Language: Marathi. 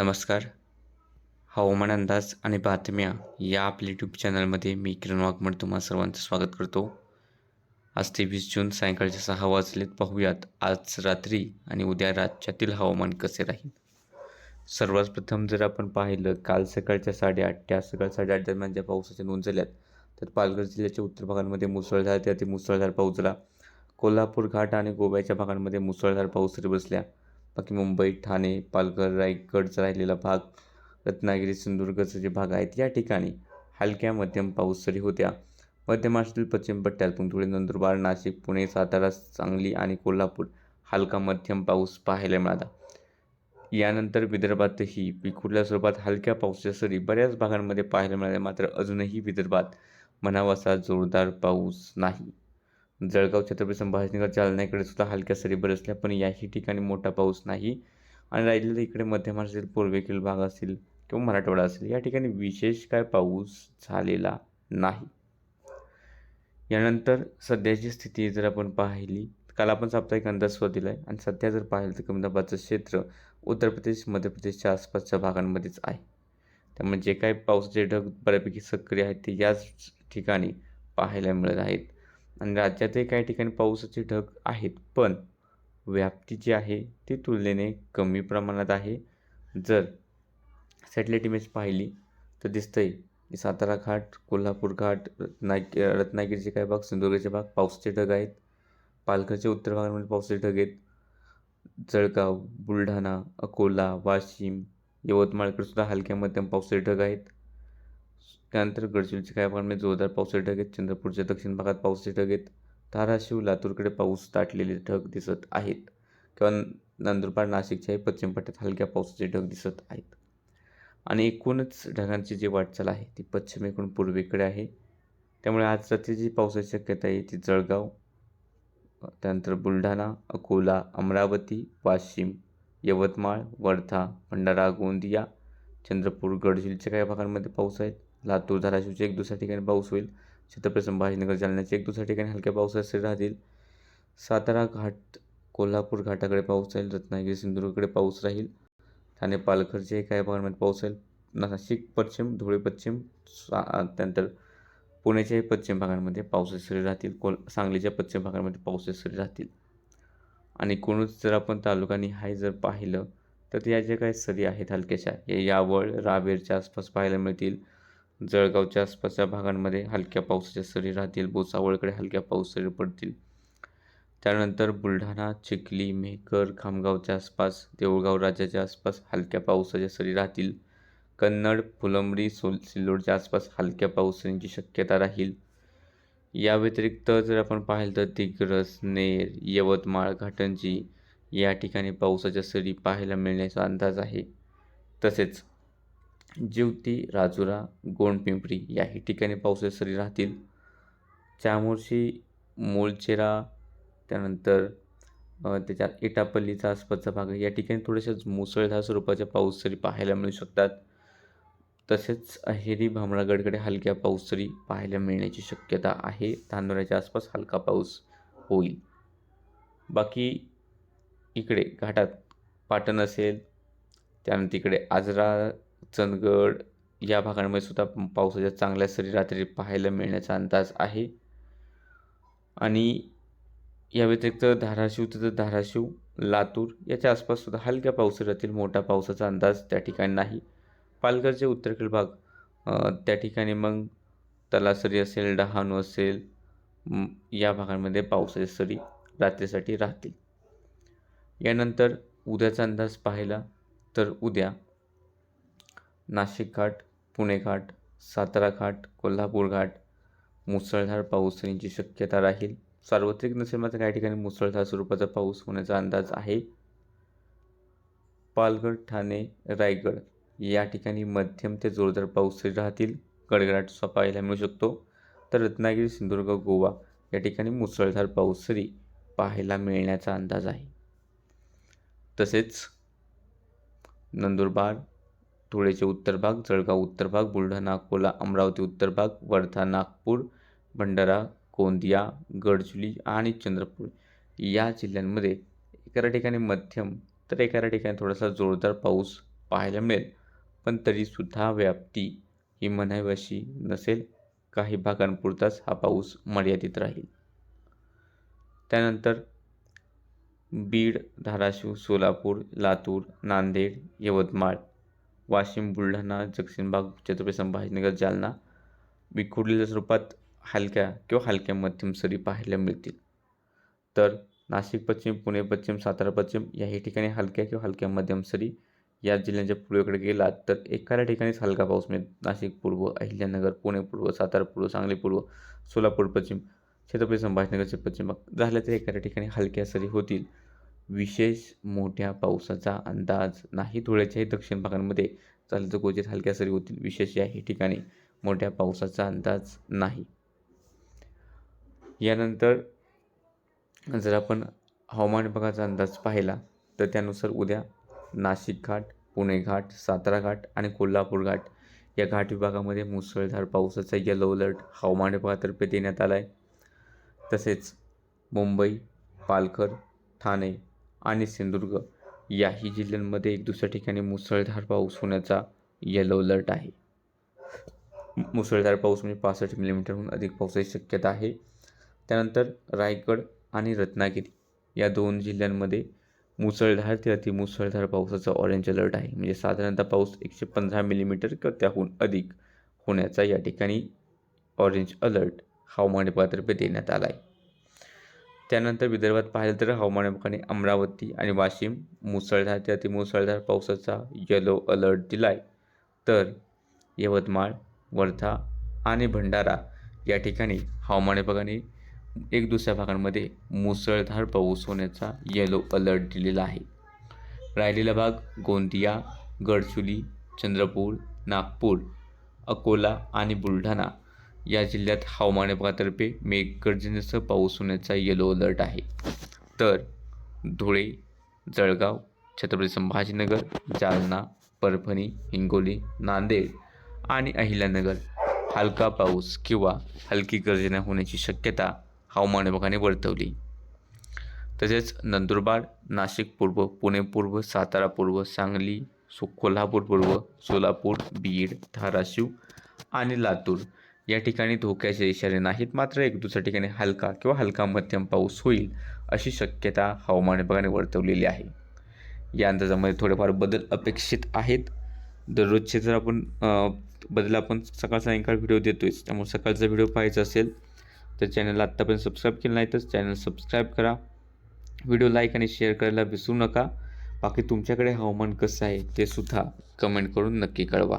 नमस्कार. हवामान अंदाज आणि बातम्या या आपल्या यूट्यूब चॅनलमध्ये मी किरण वाघमड तुम्हा सर्वांचं स्वागत करतो. आज तेवीस जून सायंकाळच्या सहा वाजलेत. पाहूयात आज रात्री आणि उद्या राज्यातील हवामान कसे राहील? सर्वात प्रथम जर आपण पाहिलं काल सकाळच्या साडेआठ त्या सकाळ साडेआठ दरम्यान ज्या पावसाच्या नोंद झाल्यात तर पालघर जिल्ह्याच्या उत्तर भागांमध्ये मुसळधार ते अति मुसळधार पाऊस झाला. कोल्हापूर घाट आणि गोव्याच्या भागांमध्ये मुसळधार पाऊस तरी बसल्या. बाकी मुंबई ठाणे पालघर रायगडचा राहिलेला भाग रत्नागिरी सिंधुदुर्गचे जे भाग आहेत या ठिकाणी हलक्या मध्यम पाऊस सरी होत्या. मध्य महाराष्ट्रातील पश्चिम पट्ट्यातून धुळे नंदुरबार नाशिक पुणे सातारा सांगली आणि कोल्हापूर हलका मध्यम पाऊस पाहायला मिळाला. यानंतर विदर्भातही विखुरल्या स्वरूपात हलक्या पावसाच्या सरी बऱ्याच भागांमध्ये पाहायला मिळाल्या मात्र अजूनही विदर्भात म्हणावासा जोरदार पाऊस नाही. जळगाव छत्रपती संभाजीनगर जालन्याकडे सुद्धा हलक्या सरी बरसल्या पण याही ठिकाणी मोठा पाऊस नाही. आणि राहिलेलं इकडे मध्य महाराष्ट्रातील पूर्वेकडील भाग असेल किंवा मराठवाडा असेल या ठिकाणी विशेष काय पाऊस झालेला नाही. यानंतर सध्याची स्थिती जर आपण पाहिली काल आपण साप्ताहिक अंदाज दिला आहे आणि सध्या जर पाहिलं तर कमी दाबाचं क्षेत्र उत्तर प्रदेश मध्य प्रदेशच्या आसपासच्या भागांमध्येच आहे. त्यामुळे जे काही पावसाचे ढग बऱ्यापैकी सक्रिय आहेत ते याच ठिकाणी पाहायला मिळत आहेत. आणि राज्यातही काही ठिकाणी पावसाचे ढग आहेत पण व्याप्ती जी आहे ती तुलनेने कमी प्रमाणात आहे. जर सॅटेलाईट इमेज पाहिली तर दिसतंय की सातारा घाट कोल्हापूर घाट रत्नाग रत्नागिरीचे काही भाग सिंधुदुर्गचे भाग पावसाचे ढग आहेत. पालघरच्या उत्तर भागामध्ये पावसाचे ढग आहेत. जळगाव बुलढाणा अकोला वाशिम यवतमाळकडे सुद्धा हलक्या मध्यम पावसाचे ढग आहेत. त्यानंतर गडचिरोलीच्या काही भागांमध्ये म्हणजे जोरदार पावसाचे ढग आहेत. चंद्रपूरच्या दक्षिण भागात पावसाचे ढग आहेत. धाराशिव लातूरकडे पाऊस दाटलेले ढग दिसत आहेत. किंवा नंदुरबार नाशिकच्याही पश्चिम पट्ट्यात हलक्या पावसाचे ढग दिसत आहेत. आणि एकूणच ढगांची जी वाटचाल आहे ती पश्चिमेकडून पूर्वेकडे आहे. त्यामुळे आज रात्री जी पावसाची शक्यता आहे ती जळगाव त्यानंतर बुलढाणा अकोला अमरावती वाशिम यवतमाळ वर्धा भंडारा गोंदिया चंद्रपूर गडचिरोलीच्या काही भागांमध्ये पाऊस आहेत. लातूर धाराशिवचे एक दुसऱ्या ठिकाणी पाऊस होईल. छत्रपती संभाजीनगर जालन्याचे एक दुसऱ्या ठिकाणी हलक्या पावसाचे राहतील. सातारा घाट कोल्हापूर घाटाकडे पाऊस राहील. रत्नागिरी सिंधुदुर्गकडे पाऊस राहील. ठाणे पालघरचे काही भागांमध्ये पाऊस राहील. नाशिक पश्चिम धुळे पश्चिम त्यानंतर पुण्याच्याही पश्चिम भागांमध्ये पावसाचे सरी राहतील. कोल सांगलीच्या पश्चिम भागांमध्ये पावसाचे सरी राहतील. आणि कोणूच जर आपण तालुकांनी हाय जर पाहिलं तर या ज्या काही सरी आहेत हलक्याशा हे यावळ रावेरच्या आसपास पाहायला मिळतील. जळगावच्या आसपासच्या भागांमध्ये हलक्या पावसाच्या सरी राहतील भुसावळकडे हलक्या पाऊस सरी पडतील. त्यानंतर बुलढाणा चिखली मेहकर खामगावच्या आसपास देऊळगाव राज्याच्या आसपास हलक्या पावसाच्या सरी राहतील. कन्नड फुलंब्री सोल सिल्लोडच्या आसपास हलक्या पावसाची शक्यता राहील. या व्यतिरिक्त जर आपण पाहिलं तर दिग्रस नेर यवतमाळ घाटंजी या ठिकाणी पावसाच्या सरी पाहायला मिळण्याचा अंदाज आहे. तसेच जिवती राजुरा गोंडपिंपरी याही ठिकाणी पावसाच्या सरी राहतील. चामोर्शी मूळचेरा त्यानंतर त्याच्यात एटापल्लीचा आसपासचा भाग या ठिकाणी थोड्याशाच मुसळधार स्वरूपाच्या पाऊस सरी पाहायला मिळू शकतात. तसेच अहेरी भामरागडकडे हलक्या पाऊससरी पाहायला मिळण्याची शक्यता आहे. धानोऱ्याच्या आसपास हलका पाऊस होईल. बाकी इकडे घाटात पाटण असेल त्यानंतर तिकडे आजरा चंदगड या भागांमध्ये सुद्धा पावसाच्या चांगल्या सरी रात्री पाहायला मिळण्याचा अंदाज आहे. आणि या व्यतिरिक्त धाराशिव तर धाराशिव लातूर याच्या आसपास सुद्धा हलक्या पावसाळ्यातील मोठा पावसाचा अंदाज त्या ठिकाणी नाही. पालघरचे उत्तरेकडील भाग त्या ठिकाणी मग तलासरी असेल डहाणू असेल या भागांमध्ये पावसाची सरी रात्रीसाठी राहतील. यानंतर उद्याचा अंदाज पाहिला तर उद्या नाशिक घाट पुणे घाट सातारा घाट कोल्हापूर घाट मुसळधार पाऊस होण्याची शक्यता राहील. सार्वत्रिक नसेल मात्र काही ठिकाणी मुसळधार स्वरूपाचा पाऊस होण्याचा अंदाज आहे. पालघर ठाणे रायगड या ठिकाणी मध्यम ते जोरदार पाऊस राहतील. गडगडाट सुद्धा पाहायला मिळू शकतो. तर रत्नागिरी सिंधुदुर्ग गोवा या ठिकाणी मुसळधार पाऊस सरी पाहायला मिळण्याचा अंदाज आहे. तसेच नंदुरबार धुळेचे उत्तर भाग जळगाव उत्तर भाग बुलढाणा अकोला अमरावती उत्तर भाग वर्धा नागपूर भंडारा गोंदिया गडचुली आणि चंद्रपूर या जिल्ह्यांमध्ये एका ठिकाणी मध्यम तर एका ठिकाणी थोडासा जोरदार पाऊस पाहायला मिळेल. पण तरीसुद्धा व्याप्ती ही म्हणावी नसेल. काही भागांपुरताच हा पाऊस मर्यादित राहील. त्यानंतर बीड धाराशिव सोलापूर लातूर नांदेड यवतमाळ वाशिम बुलढाणा जगसिंगबाग छत्रपती संभाजीनगर जालना विखुरलेल्या स्वरूपात हलक्या किंवा हलक्या मध्यम सरी पाहायला मिळतील. तर नाशिक पश्चिम पुणे पश्चिम सातारा पश्चिम याही ठिकाणी हलक्या किंवा हलक्या मध्यम सरी या जिल्ह्यांच्या पूर्वेकडे गेलात तर एखाद्या ठिकाणीच हलका पाऊस मिळेल. नाशिक पूर्व अहिल्यानगर पुणे पूर्व सातारा पूर्व सांगली पूर्व सोलापूर पश्चिम छत्रपती संभाजीनगरचे पश्चिम भाग झाल्या तर एखाद्या ठिकाणी हलक्या सरी होतील. विशेष मोठ्या पावसाचा अंदाज नाही. धुळ्याच्याही दक्षिण भागांमध्ये चालतं तर क्वचित हलक्या सरी होतील. विशेष याही ठिकाणी मोठ्या पावसाचा अंदाज नाही. यानंतर जर आपण हवामान विभागाचा अंदाज पाहिला तर त्यानुसार उद्या नाशिक घाट पुणे घाट सातारा घाट आणि कोल्हापूर घाट या घाट विभागामध्ये मुसळधार पावसाचा येलो अलर्ट हवामान विभागातर्फे देण्यात आला आहे तसेच मुंबई पालघर ठाणे आणि सिंधुदुर्ग याही जिल्ह्यांमध्ये एक दुसऱ्या ठिकाणी मुसळधार पाऊस होण्याचा येलो अलर्ट आहे. मुसळधार पाऊस म्हणजे पासष्ट मिलीमीटरहून अधिक पावसाची शक्यता आहे. त्यानंतर रायगड आणि रत्नागिरी या दोन जिल्ह्यांमध्ये मुसळधार ते अतिमुसळधार पावसाचा ऑरेंज अलर्ट आहे. म्हणजे साधारणतः पाऊस एकशे पंधरा मिलीमीटर किंवा त्याहून अधिक होण्याचा या ठिकाणी ऑरेंज अलर्ट हवामान विभागातर्फे देण्यात आला आहे. त्यानंतर विदर्भात पाहिलं तर हवामान विभागाने अमरावती आणि वाशिम मुसळधार ते अतिमुसळधार पावसाचा येलो अलर्ट दिला आहे तर यवतमाळ वर्धा आणि भंडारा या ठिकाणी हवामान विभागाने एक दुसऱ्या भागांमध्ये मुसळधार पाऊस होण्याचा येलो अलर्ट दिलेला आहे. राहिलेला भाग गोंदिया गडचुली चंद्रपूर नागपूर अकोला आणि बुलढाणा या जिल्ह्यात हवामान विभागातर्फे मेघगर्जनेसह पाऊस होण्याचा येलो अलर्ट आहे. तर धुळे जळगाव छत्रपती संभाजीनगर जालना परभणी हिंगोली नांदेड आणि अहिल्यानगर हलका पाऊस किंवा हलकी गर्जना होण्याची शक्यता हवामान विभागाने वर्तवली. तसेच नंदुरबार नाशिक पूर्व पुणे पूर्व सातारा पूर्व सांगली सो कोल्हापूर पूर्व सोलापूर बीड धाराशिव आणि लातूर या ठिकाणी धोक्याचे इशारे नाहीत. मात्र एक दुसऱ्या ठिकाणी हलका किंवा हलका मध्यम पाऊस होईल अशी शक्यता हवामान विभागाने वर्तवलेली आहे. या अंदाजामध्ये थोडेफार बदल अपेक्षित आहेत. दररोजचे जर आपण बदल आपण सकाळ सायंकाळ व्हिडिओ देतोयच त्यामुळे सकाळचा व्हिडिओ पाहायचा असेल तर चॅनलला आत्तापर्यंत सबस्क्राईब केलं नाही तर चॅनल सबस्क्राईब करा. व्हिडिओ लाईक आणि शेअर करायला विसरू नका. बाकी तुमच्याकडे हवामान कसं आहे ते सुद्धा कमेंट करून नक्की कळवा.